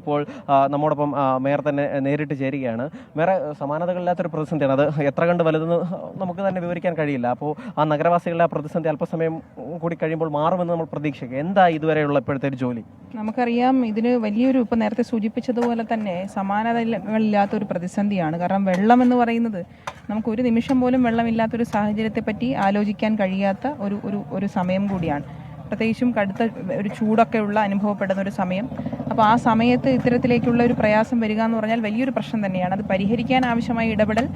ഇപ്പോൾ നമ്മോടൊപ്പം മേയർ തന്നെ നേരിട്ട് ചേരുകയാണ്. വേറെ സമാനതകളില്ലാത്തൊരു പ്രതിസന്ധിയാണ്. അത് എത്ര കണ്ട് വലുതെന്ന് നമുക്ക് തന്നെ വിവരിക്കാൻ കഴിയില്ല. അപ്പോൾ ആ നഗരവാസികളുടെ ആ പ്രതിസന്ധി അല്പസമയം കൂടി കഴിയുമ്പോൾ മാറുമെന്ന് നമ്മൾ പ്രതീക്ഷിക്കുക. എന്താ ഇതുവരെയുള്ള ഇപ്പോഴത്തെ ഒരു ജോലി? നമുക്കറിയാം ഇതിന് വലിയൊരു ഇപ്പം നേരത്തെ സൂചിപ്പിച്ചതുപോലെ തന്നെ സമാനതകളില്ലാത്തൊരു പ്രതിസന്ധിയാണ്. കാരണം വെള്ളം എന്ന് പറയുന്നത് നമുക്ക് ഒരു നിമിഷം പോലും വെള്ളമില്ലാത്തൊരു സാഹചര്യത്തെപ്പറ്റി ആലോചിക്കാൻ കഴിയാത്ത ഒരു ഒരു ഒരു സമയം കൂടിയാണ്. പ്രത്യേകിച്ചും കടുത്ത ഒരു ചൂടൊക്കെ ഉള്ള അനുഭവപ്പെടുന്ന ഒരു സമയം. അപ്പോൾ ആ സമയത്ത് ഇത്തരത്തിലേക്കുള്ള ഒരു പ്രയാസം വരിക എന്ന് പറഞ്ഞാൽ വലിയൊരു പ്രശ്നം തന്നെയാണ്. അത് പരിഹരിക്കാൻ ആവശ്യമായ ഇടപെടൽ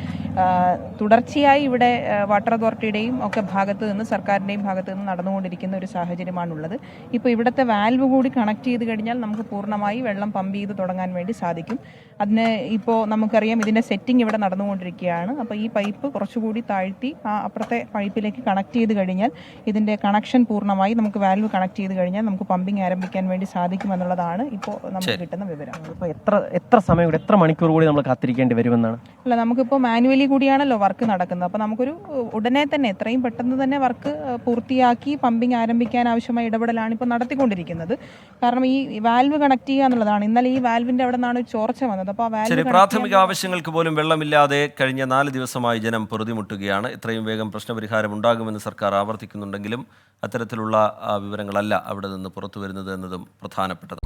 തുടർച്ചയായി ഇവിടെ വാട്ടർ അതോറിറ്റിയുടെയും ഒക്കെ ഭാഗത്ത് നിന്ന് സർക്കാരിന്റെയും ഭാഗത്ത് നിന്ന് നടന്നുകൊണ്ടിരിക്കുന്ന ഒരു സാഹചര്യമാണുള്ളത്. ഇപ്പോൾ ഇവിടുത്തെ വാൽവ് കൂടി കണക്ട് ചെയ്ത് കഴിഞ്ഞാൽ നമുക്ക് പൂർണമായി വെള്ളം പമ്പ് ചെയ്ത് തുടങ്ങാൻ വേണ്ടി സാധിക്കും. അതിന് ഇപ്പോൾ നമുക്കറിയാം ഇതിന്റെ സെറ്റിംഗ് ഇവിടെ നടന്നുകൊണ്ടിരിക്കുകയാണ്. അപ്പോൾ ഈ പൈപ്പ് കുറച്ചുകൂടി താഴ്ത്തി ആ അപ്പുറത്തെ പൈപ്പിലേക്ക് കണക്ട് ചെയ്ത് കഴിഞ്ഞാൽ ഇതിന്റെ കണക്ഷൻ പൂർണമായി നമുക്ക് വാൽവ് കണക്ട് ചെയ്ത് കഴിഞ്ഞാൽ നമുക്ക് പമ്പിങ് ആരംഭിക്കാൻ വേണ്ടി സാധിക്കുമെന്നുള്ളതാണ് ഇപ്പോൾ നമുക്ക് കിട്ടുന്ന വിവരം. എത്ര എത്ര സമയം കൂടി എത്ര മണിക്കൂർ കൂടി നമ്മൾ കാത്തിരിക്കേണ്ടി വരുമെന്നാണ്? അല്ല നമുക്കിപ്പോൾ മാനുവലി കൂടിയാണല്ലോ വർക്ക് നടക്കുന്നത്. അപ്പോൾ നമുക്കൊരു ഉടനെ തന്നെ എത്രയും പെട്ടെന്ന് തന്നെ വർക്ക് പൂർത്തിയാക്കി പമ്പിങ് ആരംഭിക്കാൻ ആവശ്യമായ ഇടപെടലാണ് ഇപ്പോൾ നടത്തിക്കൊണ്ടിരിക്കുന്നത്. കാരണം ഈ വാൽവ് കണക്ട് ചെയ്യുക എന്നുള്ളതാണ്. ഇന്നലെ ഈ വാൽവിന്റെ അവിടെ നിന്നാണ് ഒരു ചോർച്ച വന്നത്. അപ്പോൾ ആ വാൽവ് പ്രാഥമിക ആവശ്യങ്ങൾക്ക് പോലും വെള്ളമില്ലാതെ കഴിഞ്ഞ നാല് ദിവസമായി ജനം പൊറുതിമുട്ടുകയാണ്. ഇത്രയും വേഗം പ്രശ്നപരിഹാരം ഉണ്ടാകുമെന്ന് സർക്കാർ ആവർത്തിക്കുന്നുണ്ടെങ്കിലും അത്തരത്തിലുള്ള വിവരങ്ങളല്ല അവിടെ നിന്ന് പുറത്തു വരുന്നത് എന്നതും പ്രധാനപ്പെട്ടത്